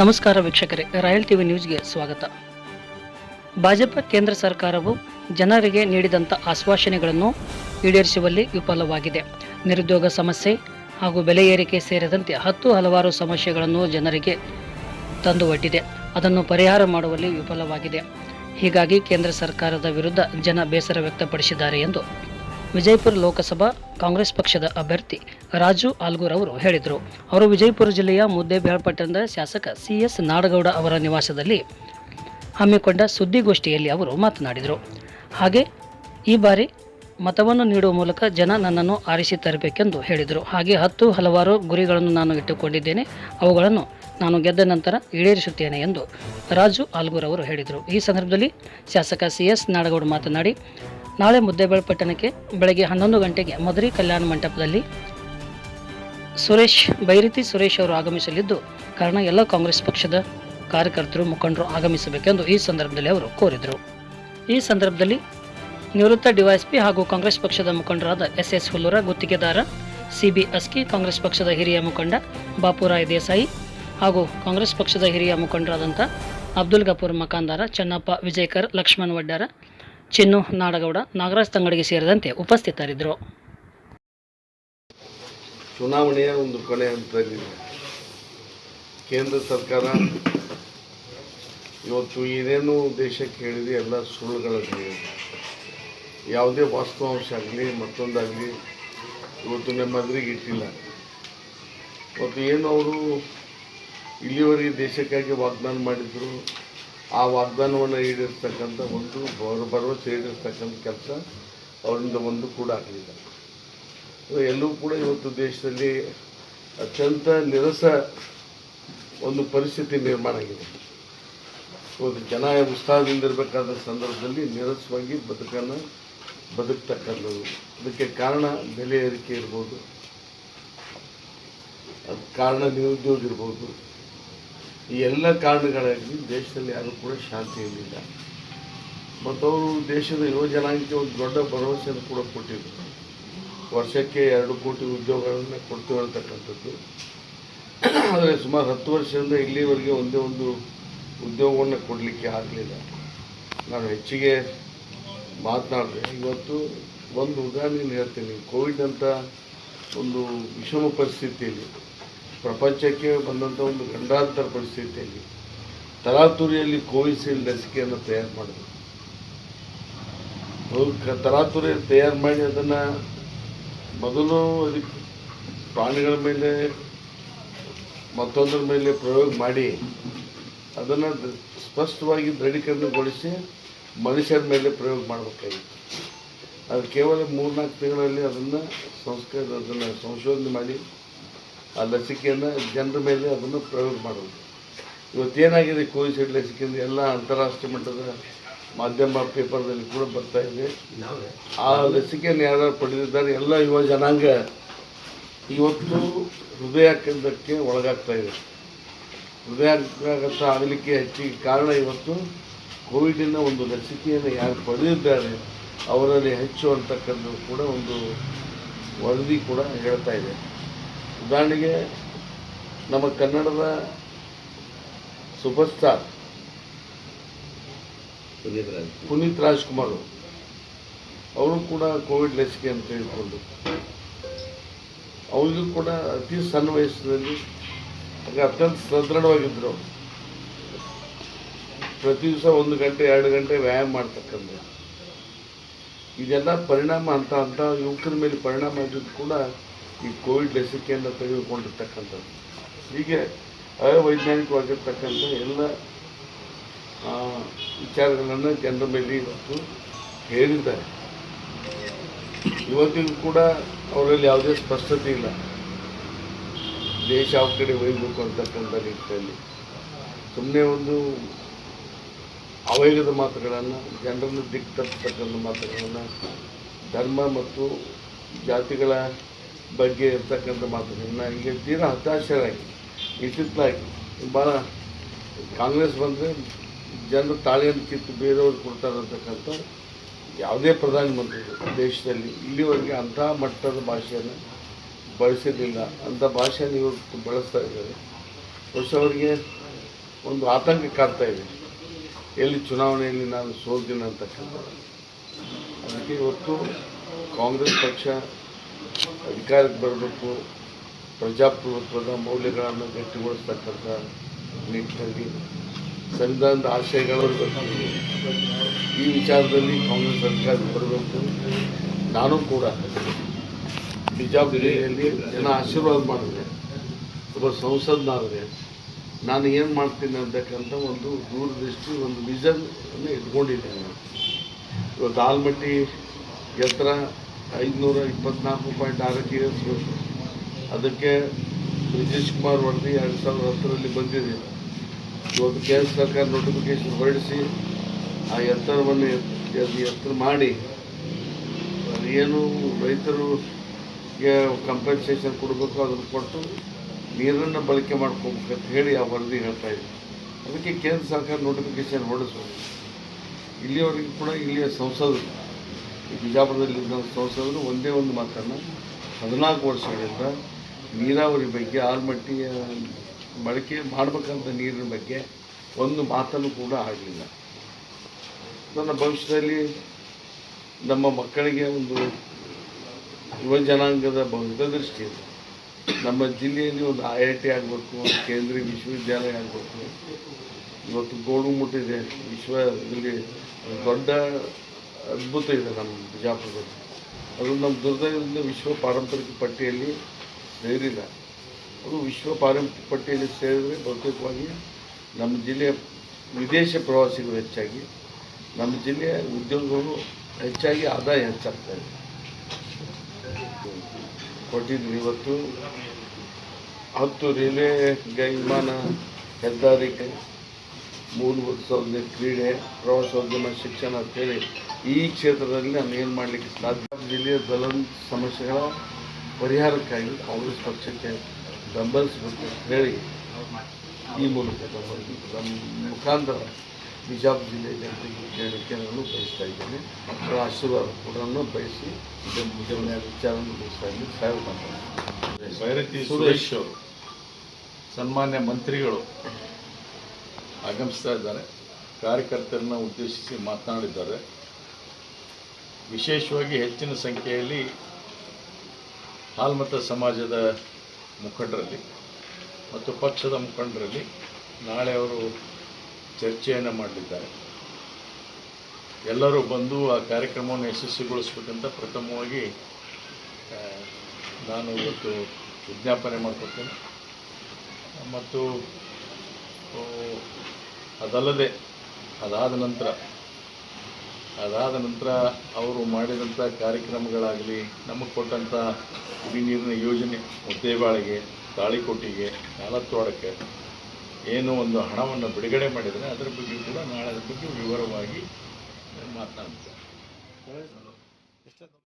ನಮಸ್ಕಾರ ವೀಕ್ಷಕರೇ, royal TV ನ್ಯೂಸ್ಗೆ ಸ್ವಾಗತ. ಭಾಜಪ ಕೇಂದ್ರ ಸರ್ಕಾರವು ಜನರಿಗೆ ನೀಡಿದಂಥ ಆಶ್ವಾಸನೆಗಳನ್ನು ಈಡೇರಿಸುವಲ್ಲಿ ವಿಫಲವಾಗಿದೆ. ನಿರುದ್ಯೋಗ ಸಮಸ್ಯೆ ಹಾಗೂ ಬೆಲೆ ಏರಿಕೆ ಸೇರಿದಂತೆ ಹತ್ತು ಹಲವಾರು ಸಮಸ್ಯೆಗಳನ್ನು ಜನರಿಗೆ ತಂದು ಒಡ್ಡಿದೆ ಅದನ್ನು ಪರಿಹಾರ ಮಾಡುವಲ್ಲಿ ವಿಫಲವಾಗಿದೆ. ಹೀಗಾಗಿ ಕೇಂದ್ರ ಸರ್ಕಾರದ ವಿರುದ್ಧ ಜನ ಬೇಸರ ವ್ಯಕ್ತಪಡಿಸಿದ್ದಾರೆ ಎಂದು ವಿಜಯಪುರ ಲೋಕಸಭಾ ಕಾಂಗ್ರೆಸ್ ಪಕ್ಷದ ಅಭ್ಯರ್ಥಿ ರಾಜು ಆಲ್ಗೂರ್ ಅವರು ಹೇಳಿದರು. ಅವರು ವಿಜಯಪುರ ಜಿಲ್ಲೆಯ ಮುದ್ದೇಬೇಳ್ಪಟ್ಟಣದ ಶಾಸಕ ಸಿ ಎಸ್ ನಾಡಗೌಡ ಅವರ ನಿವಾಸದಲ್ಲಿ ಹಮ್ಮಿಕೊಂಡ ಸುದ್ದಿಗೋಷ್ಠಿಯಲ್ಲಿ ಅವರು ಮಾತನಾಡಿದರು. ಹಾಗೆ ಈ ಬಾರಿ ಮತವನ್ನು ನೀಡುವ ಮೂಲಕ ಜನ ನನ್ನನ್ನು ಆರಿಸಿ ತರಬೇಕೆಂದು ಹೇಳಿದರು. ಹಾಗೆ ಹತ್ತು ಹಲವಾರು ಗುರಿಗಳನ್ನು ನಾನು ಇಟ್ಟುಕೊಂಡಿದ್ದೇನೆ. ಅವುಗಳನ್ನು ನಾನು ಗೆದ್ದ ನಂತರ ಈಡೇರಿಸುತ್ತೇನೆ ಎಂದು ರಾಜು ಆಲ್ಗೂರ್ ಅವರು ಹೇಳಿದರು. ಈ ಸಂದರ್ಭದಲ್ಲಿ ಶಾಸಕ ಸಿ ಎಸ್ ನಾಡಗೌಡ ಮಾತನಾಡಿ ನಾಳೆ ಮುದ್ದೇಬಾಳ್ ಪಟ್ಟಣಕ್ಕೆ ಬೆಳಗ್ಗೆ ಹನ್ನೊಂದು ಗಂಟೆಗೆ ಮಧುರಿ ಕಲ್ಯಾಣ ಮಂಟಪದಲ್ಲಿ ಸುರೇಶ್, ಬೈರತಿ ಸುರೇಶ್ ಅವರು ಆಗಮಿಸಲಿದ್ದು, ಕಾರಣ ಎಲ್ಲ ಕಾಂಗ್ರೆಸ್ ಪಕ್ಷದ ಕಾರ್ಯಕರ್ತರು, ಮುಖಂಡರು ಆಗಮಿಸಬೇಕೆಂದು ಈ ಸಂದರ್ಭದಲ್ಲಿ ಅವರು ಕೋರಿದರು. ಈ ಸಂದರ್ಭದಲ್ಲಿ ನಿವೃತ್ತ ಡಿವೈಎಸ್ಪಿ ಹಾಗೂ ಕಾಂಗ್ರೆಸ್ ಪಕ್ಷದ ಮುಖಂಡರಾದ ಎಸ್ ಎಸ್ ಹುಲ್ಲೂರ, ಗುತ್ತಿಗೆದಾರ ಸಿಬಿ ಅಸ್ಕಿ, ಕಾಂಗ್ರೆಸ್ ಪಕ್ಷದ ಹಿರಿಯ ಮುಖಂಡ ಬಾಪುರಾಯ್ ದೇಸಾಯಿ ಹಾಗೂ ಕಾಂಗ್ರೆಸ್ ಪಕ್ಷದ ಹಿರಿಯ ಮುಖಂಡರಾದಂಥ ಅಬ್ದುಲ್ ಗಫೂರ್ ಮಕಾಂದಾರ, ಚನ್ನಪ್ಪ ವಿಜಯಕರ್, ಲಕ್ಷ್ಮಣ್ ವಡ್ಡಾರ ಚಿನ್ನು ನಾಡಗೌಡ ನಾಗರಾಜ್ ತಂಗಡಿಗೆ ಸೇರಿದಂತೆ ಉಪಸ್ಥಿತರಿದ್ದರು. ಚುನಾವಣೆಯ ಒಂದು ಕೊನೆ ಅಂತ ಕೇಂದ್ರ ಸರ್ಕಾರ ಇವತ್ತು ಏನೇನು ದೇಶಕ್ಕೆ ಹೇಳಿದೆ ಎಲ್ಲ ಸುಳ್ಳುಗಳನ್ನು ಹೇಳಿದೆ ಯಾವುದೇ ವಾಸ್ತವಾಂಶ ಆಗಲಿ, ಮತ್ತೊಂದಾಗಲಿ ಇವತ್ತು ನಮ್ಮ ಎದುರಿಗೆ ಇಟ್ಟಿಲ್ಲ. ಮತ್ತು ಏನು ಅವರು ಇಲ್ಲಿವರೆಗೆ ದೇಶಕ್ಕಾಗಿ ವಾಗ್ದಾನ ಮಾಡಿದ್ರು ಆ ವಾಗ್ದಾನವನ್ನು ಈಡೇರಿಸ್ತಕ್ಕಂಥ ಒಂದು ಭರ- ಭರವಸೆ ಈಡೇರಿಸ್ತಕ್ಕಂಥ ಕೆಲಸ ಅವರಿಂದ ಒಂದು ಕೂಡ ಆಗಲಿಲ್ಲ. ಎಲ್ಲೂ ಕೂಡ ಇವತ್ತು ದೇಶದಲ್ಲಿ ಅತ್ಯಂತ ನಿರಸ ಒಂದು ಪರಿಸ್ಥಿತಿ ನಿರ್ಮಾಣ ಆಗಿದೆ. ಇವತ್ತು ಜನ ಉತ್ಸಾಹದಿಂದ ಇರಬೇಕಾದ ಸಂದರ್ಭದಲ್ಲಿ ನಿರಸವಾಗಿ ಬದುಕನ್ನು ಬದುಕ್ತಕ್ಕಂಥದ್ದು. ಅದಕ್ಕೆ ಕಾರಣ ಬೆಲೆ ಏರಿಕೆ ಇರ್ಬೋದು. ಕಾರಣ ನಿರುದ್ಯೋಗ ಇರ್ಬೋದು. ಈ ಎಲ್ಲ ಕಾರಣಗಳಾಗಿ ದೇಶದಲ್ಲಿ ಯಾರೂ ಕೂಡ ಶಾಂತಿ ಇರಲಿಲ್ಲ. ಮತ್ತು ಅವರು ದೇಶದ ಯುವ ಜನಾಂಗಕ್ಕೆ ಒಂದು ದೊಡ್ಡ ಭರವಸೆಯನ್ನು ಕೂಡ ಕೊಟ್ಟಿದ್ದರು. ವರ್ಷಕ್ಕೆ ಎರಡು ಕೋಟಿ ಉದ್ಯೋಗಗಳನ್ನು ಕೊಡ್ತೀವಿ ಅಂತಕ್ಕಂಥದ್ದು. ಆದರೆ ಸುಮಾರು ಹತ್ತು ವರ್ಷದಿಂದ ಇಲ್ಲಿವರೆಗೆ ಒಂದೇ ಒಂದು ಉದ್ಯೋಗವನ್ನು ಕೊಡಲಿಕ್ಕೆ ಆಗಲಿಲ್ಲ. ನಾನು ಹೆಚ್ಚಿಗೆ ಮಾತನಾಡಿದೆ. ಇವತ್ತು ಒಂದು ಉದಾಹರಣೆ ಹೇಳ್ತೀನಿ. ಕೋವಿಡ್ ಅಂತ ಒಂದು ವಿಷಮ ಪರಿಸ್ಥಿತಿಯಲ್ಲಿ ಪ್ರಪಂಚಕ್ಕೆ ಬಂದಂಥ ಒಂದು ಗಂಡಾಂತರ ಪರಿಸ್ಥಿತಿಯಲ್ಲಿ ತರಾತುರಿಯಲ್ಲಿ ಕೋವಿಶೀಲ್ಡ್ ಲಸಿಕೆಯನ್ನು ತಯಾರು ಮಾಡಿದ್ರು. ತರಾತುರಿಯಲ್ಲಿ ತಯಾರು ಮಾಡಿ ಅದನ್ನು ಮೊದಲು ಅದಕ್ಕೆ ಪ್ರಾಣಿಗಳ ಮೇಲೆ, ಮತ್ತೊಂದರ ಮೇಲೆ ಪ್ರಯೋಗ ಮಾಡಿ ಅದನ್ನು ಸ್ಪಷ್ಟವಾಗಿ ದೃಢೀಕರಣಗೊಳಿಸಿ ಮನುಷ್ಯರ ಮೇಲೆ ಪ್ರಯೋಗ ಮಾಡಬೇಕಾಗಿತ್ತು. ಅದು ಕೇವಲ ಮೂರ್ನಾಲ್ಕು ತಿಂಗಳಲ್ಲಿ ಅದನ್ನು ಸಂಸ್ಕೃತ ಅದನ್ನು ಸಂಶೋಧನೆ ಮಾಡಿ ಆ ಲಸಿಕೆಯನ್ನು ಜನರ ಮೇಲೆ ಅದನ್ನು ಪ್ರಯೋಗ ಮಾಡೋದು ಇವತ್ತೇನಾಗಿದೆ ಕೋವಿಶೀಲ್ಡ್ ಲಸಿಕೆಯಿಂದ ಎಲ್ಲ ಅಂತಾರಾಷ್ಟ್ರೀಯ ಮಟ್ಟದ ಮಾಧ್ಯಮ ಪೇಪರ್ದಲ್ಲಿ ಕೂಡ ಬರ್ತಾ ಇದೆ. ಆ ಲಸಿಕೆಯನ್ನು ಯಾರು ಪಡೆದಿದ್ದಾರೆ ಎಲ್ಲ ಯುವ ಜನಾಂಗ ಇವತ್ತು ಹೃದಯಾಘಾತಕ್ಕೆ ಒಳಗಾಗ್ತಾ ಇದೆ. ಹೃದಯಾಘಾತ ಆಗಲಿಕ್ಕೆ ಹೆಚ್ಚಿಗೆ ಕಾರಣ ಇವತ್ತು ಕೋವಿಡಿನ ಒಂದು ಲಸಿಕೆಯನ್ನು ಯಾರು ಪಡೆದಿದ್ದಾರೆ ಅವರಲ್ಲಿ ಹೆಚ್ಚು ಅಂತಕ್ಕಂಥದ್ದು ಕೂಡ ಒಂದು ವರದಿ ಕೂಡ ಹೇಳ್ತಾ ಇದೆ. ಉದಾಹರಣೆಗೆ ನಮ್ಮ ಕನ್ನಡದ ಸೂಪರ್ ಸ್ಟಾರ್ ಪುನೀತ್ ರಾಜ್ಕುಮಾರ್ ಅವರು. ಕೂಡ ಕೋವಿಡ್ ಲಸಿಕೆ ಅಂತ ಹೇಳಿಕೊಂಡು ಅವರಿಗೂ ಕೂಡ ಅತಿ ಸಣ್ಣ ವಯಸ್ಸಿನಲ್ಲಿ ಅತ್ಯಂತ ಸದೃಢವಾಗಿದ್ದರು. ಪ್ರತಿ ದಿವಸ ಒಂದು ಗಂಟೆ, ಎರಡು ಗಂಟೆ ವ್ಯಾಯಾಮ ಮಾಡ್ತಕ್ಕಂಥ ಇದೆಲ್ಲ ಪರಿಣಾಮ ಅಂತ ಅಂತ ಯುವಕರ ಮೇಲೆ ಪರಿಣಾಮ ಆಗಿದ್ದು ಕೂಡ ಈ ಕೋವಿಡ್ ಲಸಿಕೆಯನ್ನು ತೆಗೆದುಕೊಂಡಿರ್ತಕ್ಕಂಥದ್ದು. ಹೀಗೆ ಅವೈಜ್ಞಾನಿಕವಾಗಿರ್ತಕ್ಕಂಥ ಎಲ್ಲ ವಿಚಾರಗಳನ್ನು ಜನರ ಮೇಲೆ ಇವತ್ತು ಹೇಳಿದ್ದಾರೆ ಇವತ್ತಿಗೂ ಕೂಡ ಅವರಲ್ಲಿ ಯಾವುದೇ ಸ್ಪಷ್ಟತೆ ಇಲ್ಲ. ದೇಶ ಯಾವ ಕಡೆ ಒಯ್ಯಬೇಕು ಅಂತಕ್ಕಂಥ ನಿಟ್ಟಿನಲ್ಲಿ ಸುಮ್ಮನೆ ಒಂದು ಅವೇಗದ ಮಾತುಗಳನ್ನು, ಜನರನ್ನು ದಿಕ್ಕು ತಪ್ಪತಕ್ಕಂಥ ಮಾತುಗಳನ್ನು, ಧರ್ಮ ಮತ್ತು ಜಾತಿಗಳ ಬಗ್ಗೆ ಇರ್ತಕ್ಕಂಥ ಮಾತುಗಳನ್ನ ಈಗ ತೀರಾ ಹತಾಶರಾಗಿ ಇತ್ತಿತ್ತಲಾಗಿ ಭಾಳ ಕಾಂಗ್ರೆಸ್ ಬಂದರೆ ಜನರು ತಾಳಿಯನ್ನು ಕಿತ್ತು ಬೇರೆಯವ್ರು ಕೊಡ್ತಾರೆ ಅಂತಕ್ಕಂಥ ಯಾವುದೇ ಪ್ರಧಾನಮಂತ್ರಿ ದೇಶದಲ್ಲಿ ಇಲ್ಲಿವರೆಗೆ ಅಂಥ ಮಟ್ಟದ ಭಾಷೆಯನ್ನು ಬಳಸಿರಲಿಲ್ಲ. ಅಂಥ ಭಾಷೆಯನ್ನು ಇವತ್ತು ಬಳಸ್ತಾ ಇದ್ದಾರೆ. ಹೊಸ ಅವರಿಗೆ ಒಂದು ಆತಂಕ ಕಾಡ್ತಾ ಇದೆ. ಎಲ್ಲಿ ಚುನಾವಣೆಯಲ್ಲಿ ನಾನು ಸೋಲ್ತೀನಿ ಅಂತಕ್ಕಂಥ. ಅದಕ್ಕೆ ಇವತ್ತು ಕಾಂಗ್ರೆಸ್ ಪಕ್ಷ ಅಧಿಕಾರಕ್ಕೆ ಬರಬೇಕು, ಪ್ರಜಾಪ್ರಭುತ್ವದ ಮೌಲ್ಯಗಳನ್ನು ಗಟ್ಟಿಗೊಳಿಸ್ತಕ್ಕಂಥ ನಿಟ್ಟಿನಲ್ಲಿ ಸಂವಿಧಾನದ ಆಶಯಗಳು. ಈ ವಿಚಾರದಲ್ಲಿ ಕಾಂಗ್ರೆಸ್ ಸರ್ಕಾರ ಬರಬೇಕು ನಾನು ಕೂಡ ಬಿಜಾಪುರಿಯಲ್ಲಿ ಜನ ಆಶೀರ್ವಾದ ಮಾಡಿದೆ ಒಬ್ಬ ಸಂಸದನಾದರೆ ನಾನು ಏನು ಮಾಡ್ತೀನಿ ಅಂತಕ್ಕಂಥ ಒಂದು ದೂರದೃಷ್ಟಿ, ಒಂದು ವಿಷನ್ ನಾನು. ಇವತ್ತು ಆಲ್ಮಟ್ಟಿ ಎತ್ತರ ಐದುನೂರ ಇಪ್ಪತ್ನಾಲ್ಕು ಪಾಯಿಂಟ್ ಆರಕ್ಕೆ ಏರಿಸ್ಬೇಕು ಅದಕ್ಕೆ ಬ್ರಿಜೇಶ್ ಕುಮಾರ್ ವರದಿ ಎರಡು ಸಾವಿರದ ಹತ್ತರಲ್ಲಿ ಬಂದಿದೆ. ಇವತ್ತು ಕೇಂದ್ರ ಸರ್ಕಾರ ನೋಟಿಫಿಕೇಶನ್ ಹೊರಡಿಸಿ ಆ ಎತ್ತರವನ್ನು ಎತ್- ಎತ್- ಎತ್ತರ ಮಾಡಿ ಏನು ರೈತರಿಗೆ ಕಂಪನ್ಸೇಷನ್ ಕೊಡಬೇಕು ಅದನ್ನು ಕೊಟ್ಟು ನೀರನ್ನು ಬಳಕೆ ಅಂತ ಹೇಳಿ ಆ ವರದಿ ಹೇಳ್ತಾ ಇದೆ. ಅದಕ್ಕೆ ಕೇಂದ್ರ ಸರ್ಕಾರ ನೋಟಿಫಿಕೇಶನ್ ಹೊರಡಿಸ್ಬೇಕು. ಇಲ್ಲಿಯವರೆಗೂ ಕೂಡ ಇಲ್ಲಿಯ ಸಂಸದರು ಬಿಜಾಪುರದಲ್ಲಿದ್ದ ಸಂಸದರು ಒಂದೇ ಒಂದು ಮಾತನ್ನು ಹದಿನಾಲ್ಕು ವರ್ಷಗಳಿಂದ ನೀರಾವರಿ ಬಗ್ಗೆ ಆಲ್ಮಟ್ಟಿಯ ಬಳಕೆ ಮಾಡಬೇಕಂತ ನೀರಿನ ಬಗ್ಗೆ ಒಂದು ಮಾತನ್ನು ಕೂಡ ಆಗಲಿಲ್ಲ. ನನ್ನ ಭವಿಷ್ಯದಲ್ಲಿ ನಮ್ಮ ಮಕ್ಕಳಿಗೆ ಒಂದು ಯುವ ಜನಾಂಗದ ಇದೆ. ನಮ್ಮ ಜಿಲ್ಲೆಯಲ್ಲಿ ಒಂದು ಐ ಐ ಟಿ ಆಗಬೇಕು, ಕೇಂದ್ರೀಯ ವಿಶ್ವವಿದ್ಯಾಲಯ ಆಗಬೇಕು. ಇವತ್ತು ಗೋಡು ಮುಟ್ಟಿದೆ ವಿಶ್ವದಲ್ಲಿ ದೊಡ್ಡ ಅದ್ಭುತ ಇದೆ ನಮ್ಮ ಬಿಜಾಪುರದಲ್ಲಿ. ಅದು ನಮ್ಮ ದುರ್ದೈವದಿಂದ ವಿಶ್ವ ಪಾರಂಪರಿಕ ಪಟ್ಟಿಯಲ್ಲಿ ಸೇರಿಲ್ಲ. ಅದು ವಿಶ್ವ ಪಾರಂಪರಿಕ ಪಟ್ಟಿಯಲ್ಲಿ ಸೇರಿದರೆ ಬಹುತೇಕವಾಗಿ ನಮ್ಮ ಜಿಲ್ಲೆಯ ವಿದೇಶ ಪ್ರವಾಸಿಗರು ಹೆಚ್ಚಾಗಿ, ನಮ್ಮ ಜಿಲ್ಲೆಯ ಉದ್ಯೋಗಗಳು ಹೆಚ್ಚಾಗಿ ಆದಾಯ ಹೆಚ್ಚಾಗ್ತಾ ಇದೆ. ಕೊಟ್ಟಿದ್ವಿ ಇವತ್ತು. ಹತ್ತು ರೈಲ್ವೆ ವಿಮಾನ ಹೆದ್ದಾರಿ ಮೂಲಭೂತ ಸೌಲಭ್ಯ ಕ್ರೀಡೆ ಪ್ರವಾಸೋದ್ಯಮ ಶಿಕ್ಷಣ ಅಂತೇಳಿ ಈ ಕ್ಷೇತ್ರದಲ್ಲಿ ನಾನು ಏನು ಮಾಡಲಿಕ್ಕೆ ಸಾಧ್ಯ? ಜಿಲ್ಲೆಯ ದಲನ್ ಸಮಸ್ಯೆಗಳ ಪರಿಹಾರಕ್ಕಾಗಿ ಕಾಂಗ್ರೆಸ್ ಪಕ್ಷಕ್ಕೆ ಬೆಂಬಲಿಸಬೇಕು ಅಂತ ಹೇಳಿ ಈ ಮೂಲಕ ನಮ್ಮ ಮುಖಾಂತರ ಬಿಜಾಪುರ ಜಿಲ್ಲೆಯ ಜನತೆಗೆ ಹೇಳಲಿಕ್ಕೆ ನಾನು ಬಯಸ್ತಾ ಇದ್ದೇನೆ. ಅವರ ಆಶೀರ್ವಾದ ಕೂಡ ಬಯಸಿ ಇದನ್ನ ವಿಚಾರವನ್ನು ಬಯಸ್ತಾ ಇದ್ದೀನಿ. ಸಹಾಯ ಮಾತಾಡ್ತೀನಿ ಸುರೇಶ್ ಸನ್ಮಾನ್ಯ ಮಂತ್ರಿಗಳು ಆಗಮಿಸ್ತಾ ಇದ್ದಾರೆ. ಕಾರ್ಯಕರ್ತರನ್ನ ಉದ್ದೇಶಿಸಿ ಮಾತನಾಡಿದ್ದಾರೆ. ವಿಶೇಷವಾಗಿ ಹೆಚ್ಚಿನ ಸಂಖ್ಯೆಯಲ್ಲಿ ಹಾಲ್ಮತ ಸಮಾಜದ ಮುಖಂಡರಲ್ಲಿ ಮತ್ತು ಪಕ್ಷದ ಮುಖಂಡರಲ್ಲಿ ನಾಳೆ ಅವರು ಚರ್ಚೆಯನ್ನು ಮಾಡಲಿದ್ದಾರೆ. ಎಲ್ಲರೂ ಬಂದು ಆ ಕಾರ್ಯಕ್ರಮವನ್ನು ಯಶಸ್ವಿಗೊಳಿಸ್ಬೇಕಂತ ಪ್ರಥಮವಾಗಿ ನಾನು ಇವತ್ತು ವಿಜ್ಞಾಪನೆ ಮಾಡ್ಕೊಡ್ತೇನೆ ಮತ್ತು ಅದಲ್ಲದೆ, ಅದಾದ ನಂತರ ಅದಾದ ನಂತರ ಅವರು ಮಾಡಿದಂಥ ಕಾರ್ಯಕ್ರಮಗಳಾಗಲಿ, ನಮಗೆ ಕೊಟ್ಟಂಥ ಕುಡಿ ನೀರಿನ ಯೋಜನೆ, ಮುದ್ದೇಬಾಳಿಗೆ, ತಾಳಿಕೋಟಿಗೆ ನಾಲತ್ವಾಡಕ್ಕೆ ಏನು ಒಂದು ಹಣವನ್ನು ಬಿಡುಗಡೆ ಮಾಡಿದರೆ ಅದರ ಬಗ್ಗೆ ಕೂಡ ನಾಳೆ ಬಗ್ಗೆ ವಿವರವಾಗಿ ಮಾತನಾಡ್ತಾರೆ